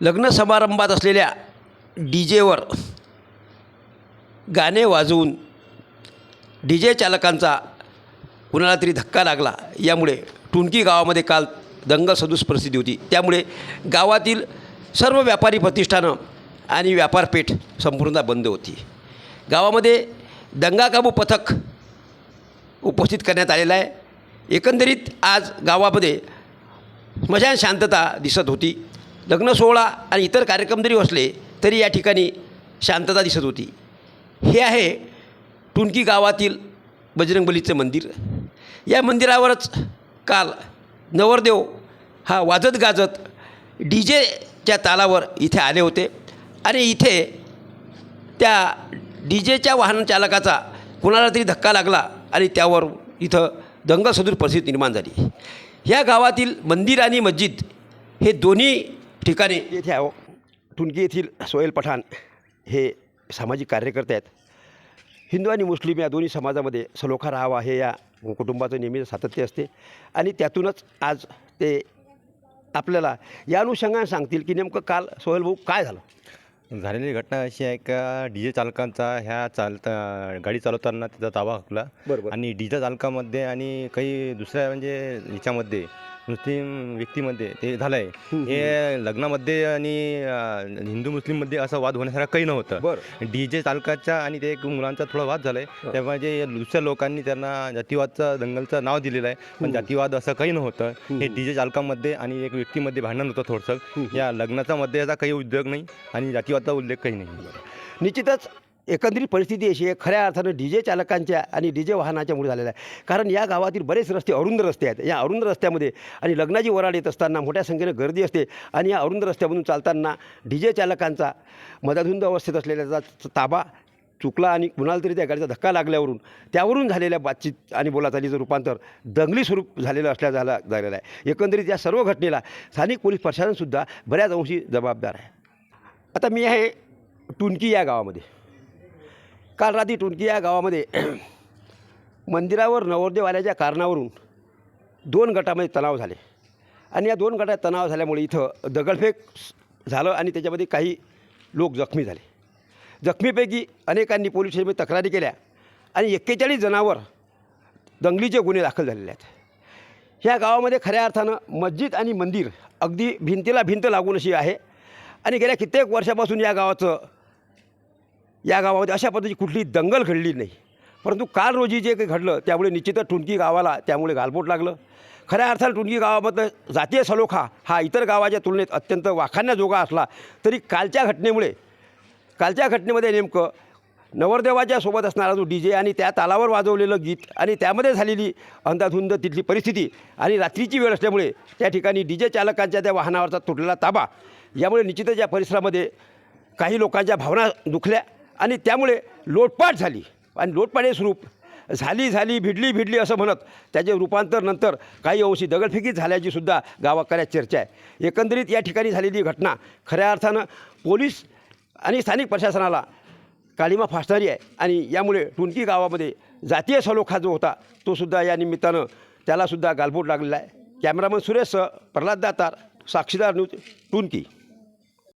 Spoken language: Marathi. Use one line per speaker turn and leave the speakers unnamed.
लग्न समारंभात असलेल्या डी जेवर गाणे वाजवून डी जे चालकांचा कुणाला तरी धक्का लागला यामुळे टुणकी गावामध्ये काल दंगल सदूस परिस्थिती होती. त्यामुळे गावातील सर्व व्यापारी प्रतिष्ठानं आणि व्यापारपेठ संपूर्णतः बंद होती. गावामध्ये दंगाकाबू पथक उपस्थित करण्यात आलेलं आहे. एकंदरीत आज गावामध्ये स्मशान शांतता दिसत होती. लग्न सोहळा आणि इतर कार्यक्रम जरी असले तरी या ठिकाणी शांतता दिसत होती. हे आहे टुणकी गावातील बजरंगबलीचं मंदिर. या मंदिरावरच काल नवरदेव हा वाजत गाजत डी जेच्या तालावर इथे आले होते. आणि इथे त्या डी जेच्या वाहन चालकाचा कुणाला तरी धक्का लागला आणि त्यावर इथं दंगल सदूर परिस्थिती निर्माण झाली. ह्या गावातील मंदिर आणि मस्जिद हे दोन्ही ठिकाणी येथे आहो. येथील सोहेल पठाण हे सामाजिक कार्यकर्ते आहेत. हिंदू आणि मुस्लिम या दोन्ही समाजामध्ये सलोखा राहावा हे या कुटुंबाचं नेहमी सातत्य असते. आणि त्यातूनच आज ते आपल्याला या अनुषंगाने सांगतील की नेमकं काल सोहेल भाऊ काय झालं?
झालेली घटना अशी आहे का डी जे चालकांचा ह्या चालता गाडी चालवताना त्याचा ताबा हुकला.
बरोबर.
आणि डी जे चालकामध्ये आणि काही दुसऱ्या म्हणजे ह्याच्यामध्ये मुस्लिम व्यक्तीमध्ये ते झालं आहे हे लग्नामध्ये आणि अं, हिंदू मुस्लिममध्ये असा वाद होण्यासारखं काही नव्हतं.
बरं.
डी जे चालकाच्या आणि ते एक मुलांचा थोडा वाद झाला आहे त्यामुळे जे दुसऱ्या लोकांनी त्यांना जातीवादचा दंगलचं नाव दिलेलं आहे पण जातीवाद असं काही नव्हतं. हे डी जे चालकामध्ये आणि एक व्यक्तीमध्ये भांडण होतं थोडंसं. या लग्नाचा मध्ये याचा काही उद्योग नाही आणि जातीवादचा उल्लेख काही नाही.
निश्चितच एकंदरीत परिस्थिती अशी आहे खऱ्या अर्थानं डी जे चालकांच्या आणि डी जे वाहनाच्यामुळे झालेला आहे. कारण या गावातील बरेच रस्ते अरुंद रस्ते आहेत. या अरुंद रस्त्यामध्ये आणि लग्नाची वराड येत असताना मोठ्या संख्येने गर्दी असते आणि या अरुंद रस्त्यामधून चालताना डी जे चालकांचा मदाधुंद अवस्थेत असलेल्याचा ताबा चुकला आणि कुणाला तरी त्या गाडीचा धक्का लागल्यावरून त्यावरून झालेल्या बातचीत आणि बोलाचालीचं रूपांतर दंगली स्वरूप झालेलं असल्या झाला झालेलं आहे. एकंदरीत या सर्व घटनेला स्थानिक पोलीस प्रशासनसुद्धा बऱ्याच अंशी जबाबदार आहे. आता मी आहे टुणकी या गावामध्ये. काल रात्री टुणकी या गावामध्ये मंदिरावर नवरदेव आल्याच्या कारणावरून दोन गटामध्ये तणाव झाले. आणि या दोन गटात तणाव झाल्यामुळे इथं दगडफेक झालं आणि त्याच्यामध्ये काही लोक जखमी झाले. जखमीपैकी अनेकांनी पोलीस स्टेशनमध्ये तक्रारी केल्या आणि एक्केचाळीस जणांवर दंगलीचे गुन्हे दाखल झालेले आहेत. ह्या गावामध्ये खऱ्या अर्थानं मस्जिद आणि मंदिर अगदी भिंतीला भिंत लागून अशी आहे. आणि गेल्या कित्येक वर्षापासून या गावाचं या गावामध्ये अशा पद्धतीची कुठली दंगल घडली नाही. परंतु काल रोजी जे काही घडलं त्यामुळे निश्चितच टुणकी गावाला त्यामुळे गालबोट लागलं. खऱ्या अर्थानं टुणकी गावामधलं जातीय सलोखा हा इतर गावाच्या तुलनेत अत्यंत वाखाण्याजोगा असला तरी कालच्या घटनेमुळे कालच्या घटनेमध्ये नेमकं नवरदेवाच्या सोबत असणारा जो डी जे आणि त्या तालावर वाजवलेलं गीत आणि त्यामध्ये झालेली अंधाधुंद तिथली परिस्थिती आणि रात्रीची वेळ असल्यामुळे त्या ठिकाणी डी जे चालकांच्या त्या वाहनावरचा तुटलेला ताबा यामुळे निश्चितच या परिसरामध्ये काही लोकांच्या भावना दुखल्या. आणि त्यामुळे लोटपाट झाली. आणि लोटपाट हे स्वरूप. झाली झाली भिडली भिडली असं म्हणत त्याचे रूपांतर नंतर काही अंशी दगडफेकी झाल्याची सुद्धा गावाकऱ्यात चर्चा आहे. एकंदरीत या ठिकाणी झालेली घटना खऱ्या अर्थानं पोलीस आणि स्थानिक प्रशासनाला काळीमा फासणारी आहे. आणि यामुळे टुणकी गावामध्ये जातीय सलोखा जो होता तो सुद्धा या निमित्तानं त्यालासुद्धा गालबोट लागलेला आहे. कॅमेरामन सुरेश प्रल्हाद दातार साक्षीदार न्यूज टुणकी